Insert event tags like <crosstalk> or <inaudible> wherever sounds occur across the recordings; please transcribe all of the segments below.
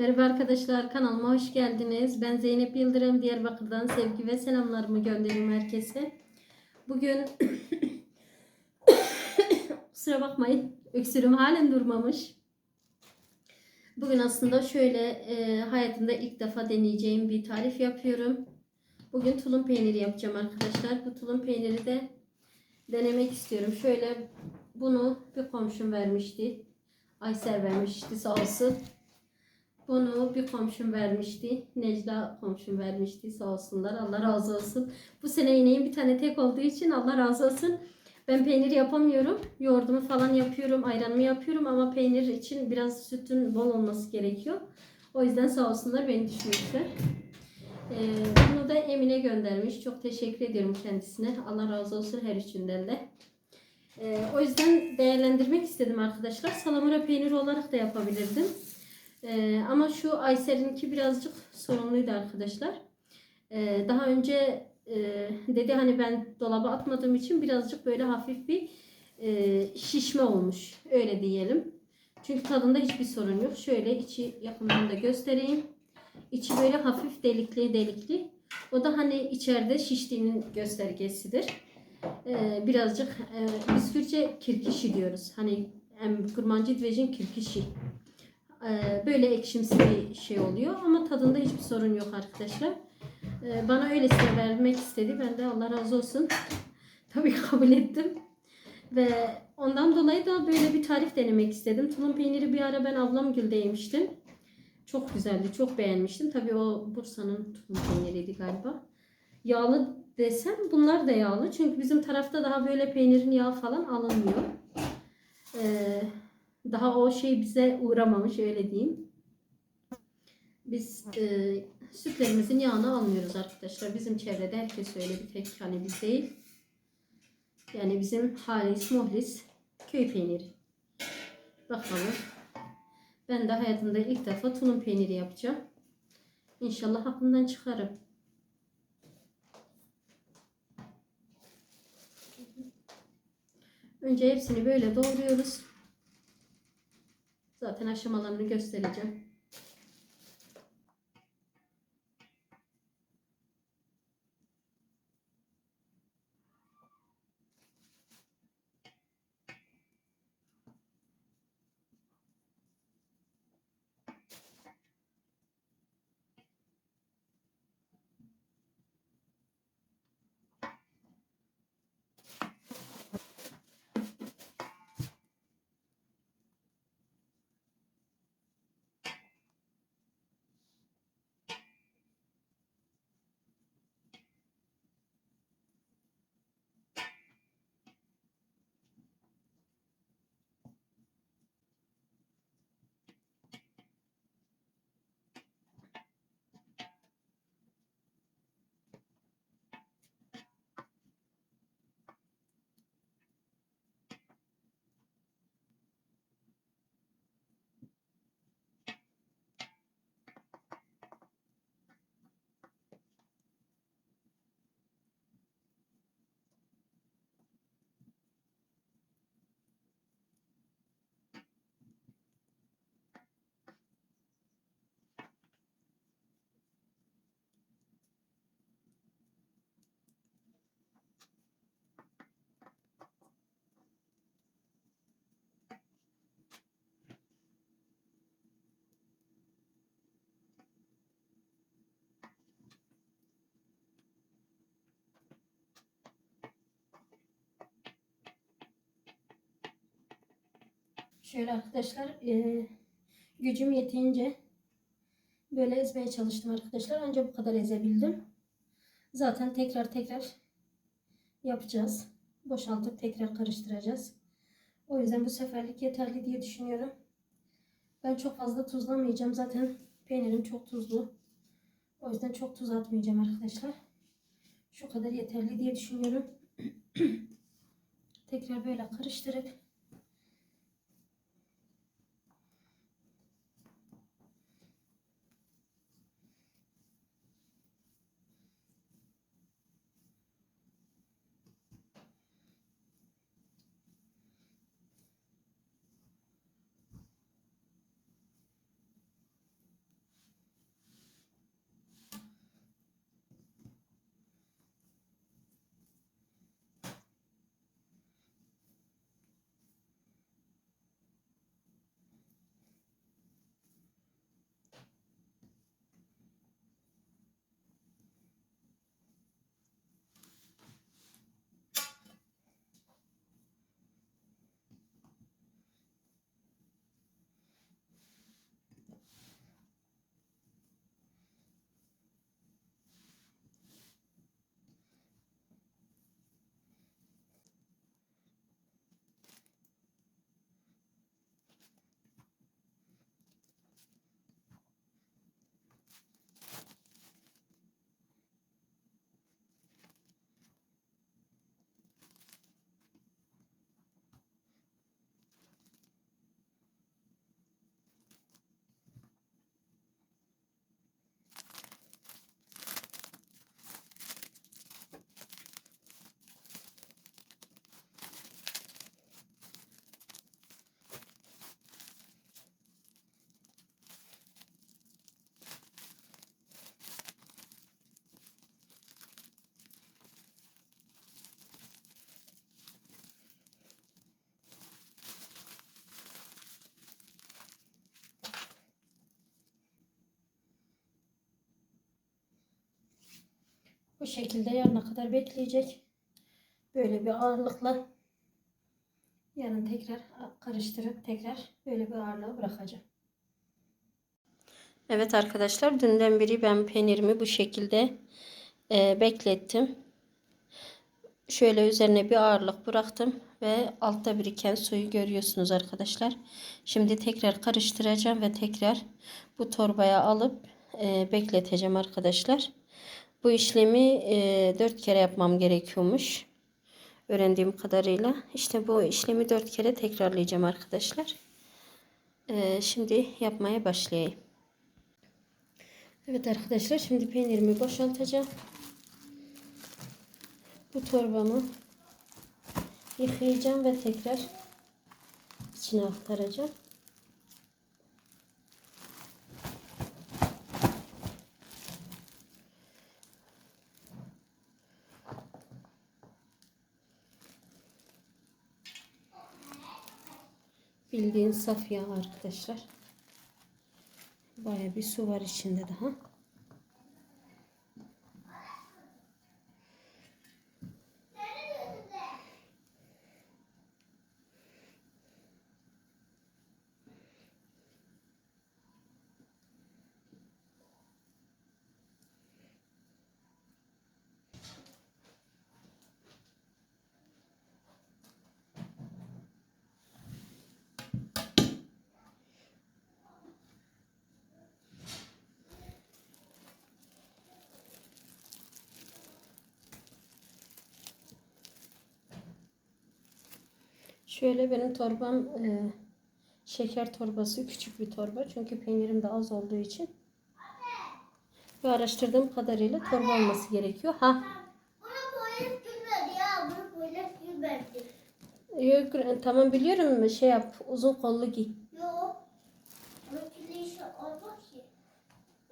Merhaba arkadaşlar kanalıma hoş geldiniz. Ben Zeynep Yıldırım Diyarbakır'dan sevgi ve selamlarımı gönderiyorum herkese. Bugün <coughs> kusura bakmayın öksürüm halen durmamış. Bugün aslında şöyle e, hayatımda ilk defa deneyeceğim bir tarif yapıyorum. Bugün tulum peyniri yapacağım arkadaşlar. Bu tulum peyniri de denemek istiyorum. Şöyle bunu bir komşum vermişti. Aysel vermişti sağ olsun. Bunu bir komşum vermişti. Necla komşum vermişti. Sağ olsunlar. Allah razı olsun. Bu sene ineğim bir tane tek olduğu için Allah razı olsun. Ben peynir yapamıyorum. Yoğurdumu falan yapıyorum. Ayranımı yapıyorum ama peynir için biraz sütün bol olması gerekiyor. O yüzden sağ olsunlar beni düşünmüşler. Ee, bunu da Emine göndermiş. Çok teşekkür ediyorum kendisine. Allah razı olsun her üçünden de. Ee, o yüzden değerlendirmek istedim arkadaşlar. Salamura peyniri olarak da yapabilirdim. Ee, ama şu Aysel'inki birazcık sorunluydu arkadaşlar. Ee, daha önce e, dedi hani ben dolaba atmadığım için birazcık böyle hafif bir e, şişme olmuş. Öyle diyelim. Çünkü tadında hiçbir sorun yok. Şöyle içi yakından da göstereyim. İçi böyle hafif delikli delikli. O da hani içeride şiştiğinin göstergesidir. Ee, birazcık e, biz Kürtçe kirkişi diyoruz. Hani em, kurmancı dvejin kirkişi. Ee, böyle ekşimsi bir şey oluyor ama tadında hiçbir sorun yok arkadaşlar. Ee, bana öylesine vermek istedi. Ben de Allah razı olsun. <laughs> Tabii kabul ettim. Ve ondan dolayı da böyle bir tarif denemek istedim. Tulum peyniri bir ara ben ablam gülde yemiştim. Çok güzeldi. Çok beğenmiştim. Tabii o Bursa'nın tulum peyniriydi galiba. Yağlı desem bunlar da yağlı. Çünkü bizim tarafta daha böyle peynirin yağı falan alınmıyor. Ee, daha o şey bize uğramamış öyle diyeyim. Biz e, sütlerimizin yağını almıyoruz arkadaşlar. Bizim çevrede herkes öyle bir tek hani biz değil. Yani bizim halis muhlis köy peyniri. Bakalım. Ben de hayatımda ilk defa tulum peyniri yapacağım. İnşallah aklımdan çıkarım. Önce hepsini böyle doğruyoruz. Zaten aşamalarını göstereceğim. Şöyle arkadaşlar e, gücüm yettiğince böyle ezmeye çalıştım arkadaşlar. Ancak bu kadar ezebildim. Zaten tekrar tekrar yapacağız. Boşaltıp tekrar karıştıracağız. O yüzden bu seferlik yeterli diye düşünüyorum. Ben çok fazla tuzlamayacağım. Zaten peynirim çok tuzlu. O yüzden çok tuz atmayacağım arkadaşlar. Şu kadar yeterli diye düşünüyorum. <clears throat> tekrar böyle karıştırıp şekilde yarına kadar bekleyecek. Böyle bir ağırlıkla yarın tekrar karıştırıp tekrar böyle bir ağırlığa bırakacağım. Evet arkadaşlar dünden beri ben peynirimi bu şekilde e, beklettim. Şöyle üzerine bir ağırlık bıraktım ve altta biriken suyu görüyorsunuz arkadaşlar. Şimdi tekrar karıştıracağım ve tekrar bu torbaya alıp e, bekleteceğim arkadaşlar. Bu işlemi e, 4 kere yapmam gerekiyormuş. Öğrendiğim kadarıyla. İşte bu işlemi 4 kere tekrarlayacağım arkadaşlar. E, şimdi yapmaya başlayayım. Evet arkadaşlar şimdi peynirimi boşaltacağım. Bu torbamı yıkayacağım ve tekrar içine aktaracağım. Bildiğin saf yağ arkadaşlar. Baya bir su var içinde daha. Şöyle benim torbam e, şeker torbası küçük bir torba. Çünkü peynirim de az olduğu için. Ve araştırdığım kadarıyla torba olması gerekiyor. Ha yok, tamam biliyorum şey yap uzun kollu giy. Yok. Buna kirli iş olmaz ki.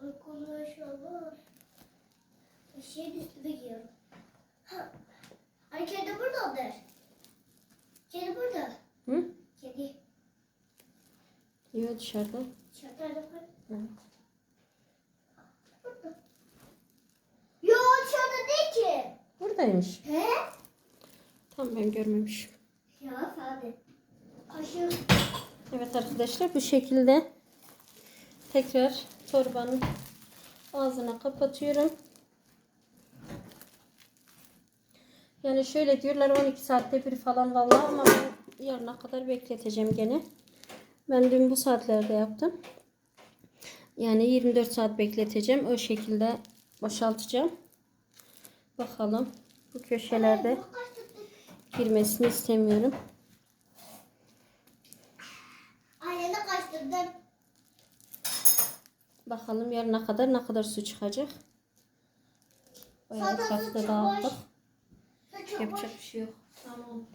Buna konu iş olmaz. Şeyin üstüne giyiyorum. Ha. Ay kedi buradadır. Kedi burada. Hı? Kedi. Yok dışarıda. Dışarıda var. Evet. Yok dışarıda değil ki. Buradaymış. He? Tam ben görmemişim. Ya sade. Kaşık. Evet arkadaşlar bu şekilde tekrar torbanın ağzına kapatıyorum. Yani şöyle diyorlar 12 saatte bir falan vallahi ama ben yarına kadar bekleteceğim gene. Ben dün bu saatlerde yaptım. Yani 24 saat bekleteceğim. O şekilde boşaltacağım. Bakalım. Bu köşelerde girmesini istemiyorum. Annene kaçtırdım. Bakalım yarına kadar ne kadar su çıkacak. Bayağı Zaten su Yapacak bir şey yok. Tamam.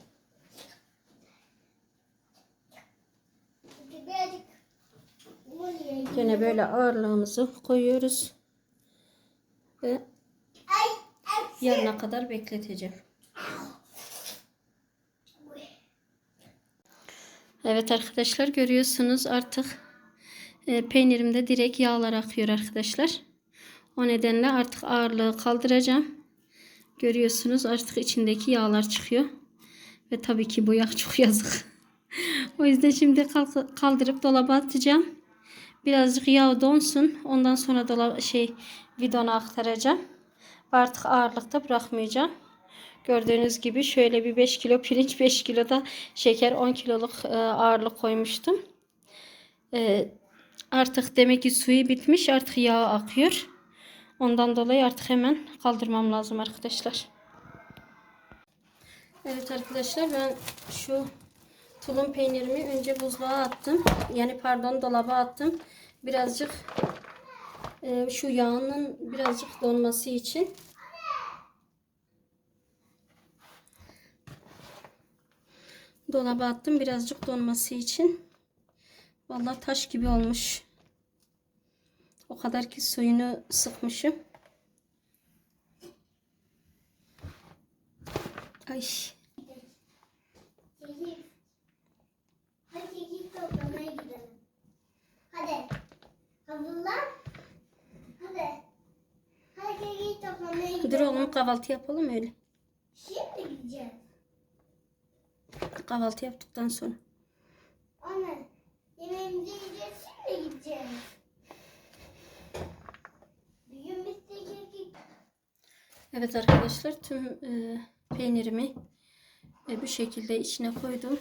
Gene böyle ağırlığımızı koyuyoruz. Ve yarına kadar bekleteceğim. Evet arkadaşlar görüyorsunuz artık e, peynirimde direkt yağlar akıyor arkadaşlar. O nedenle artık ağırlığı kaldıracağım. Görüyorsunuz artık içindeki yağlar çıkıyor. Ve tabii ki bu yağ çok yazık. <laughs> o yüzden şimdi kaldırıp dolaba atacağım. Birazcık yağ donsun. Ondan sonra dolaba şey vidona aktaracağım. Artık ağırlıkta bırakmayacağım. Gördüğünüz gibi şöyle bir 5 kilo pirinç 5 kilo da şeker 10 kiloluk e, ağırlık koymuştum. E, artık demek ki suyu bitmiş artık yağ akıyor. Ondan dolayı artık hemen kaldırmam lazım arkadaşlar. Evet arkadaşlar ben şu tulum peynirimi önce buzluğa attım. Yani pardon dolaba attım. Birazcık e, şu yağının birazcık donması için. Dolaba attım birazcık donması için. Vallahi taş gibi olmuş. O kadar ki suyunu sıkmışım. Ay. Hadi kekik toplamaya gidelim. Hadi. Hazırlan. Hadi. Hadi kitaphaneye Dur gidelim. oğlum kahvaltı yapalım öyle. Şimdi gideceğiz. Kahvaltı yaptıktan sonra. Anne. Yemeğimizi yiyeceğiz. Şimdi gideceğiz. Bir gün bitti ki Evet arkadaşlar tüm e, peynirimi e, bu şekilde içine koydum.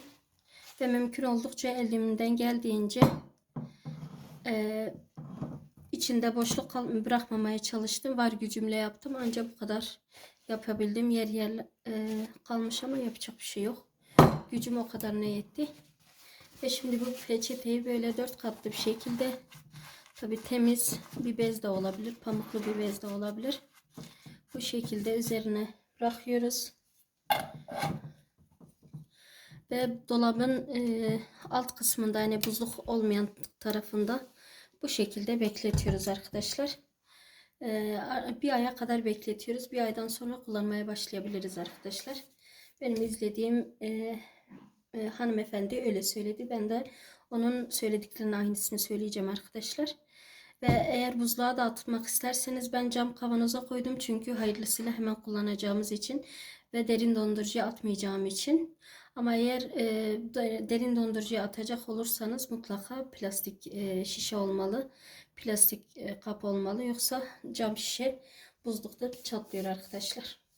Ve mümkün oldukça elimden geldiğince e, içinde boşluk bırakmamaya çalıştım. Var gücümle yaptım ancak bu kadar yapabildim. Yer yer e, kalmış ama yapacak bir şey yok. Gücüm o kadar ne yetti. Ve şimdi bu peçeteyi böyle dört katlı bir şekilde tabi temiz bir bez de olabilir. Pamuklu bir bez de olabilir. Bu şekilde üzerine bırakıyoruz. Ve dolabın e, alt kısmında yani buzluk olmayan tarafında bu şekilde bekletiyoruz arkadaşlar. E, bir aya kadar bekletiyoruz. Bir aydan sonra kullanmaya başlayabiliriz arkadaşlar. Benim izlediğim e, e, hanımefendi öyle söyledi. Ben de onun söylediklerinin aynısını söyleyeceğim arkadaşlar. Ve eğer buzluğa da atmak isterseniz ben cam kavanoza koydum. Çünkü hayırlısıyla hemen kullanacağımız için ve derin dondurucuya atmayacağım için. Ama eğer e, de- derin dondurucuya atacak olursanız mutlaka plastik e, şişe olmalı. Plastik e, kap olmalı. Yoksa cam şişe buzlukta çatlıyor arkadaşlar.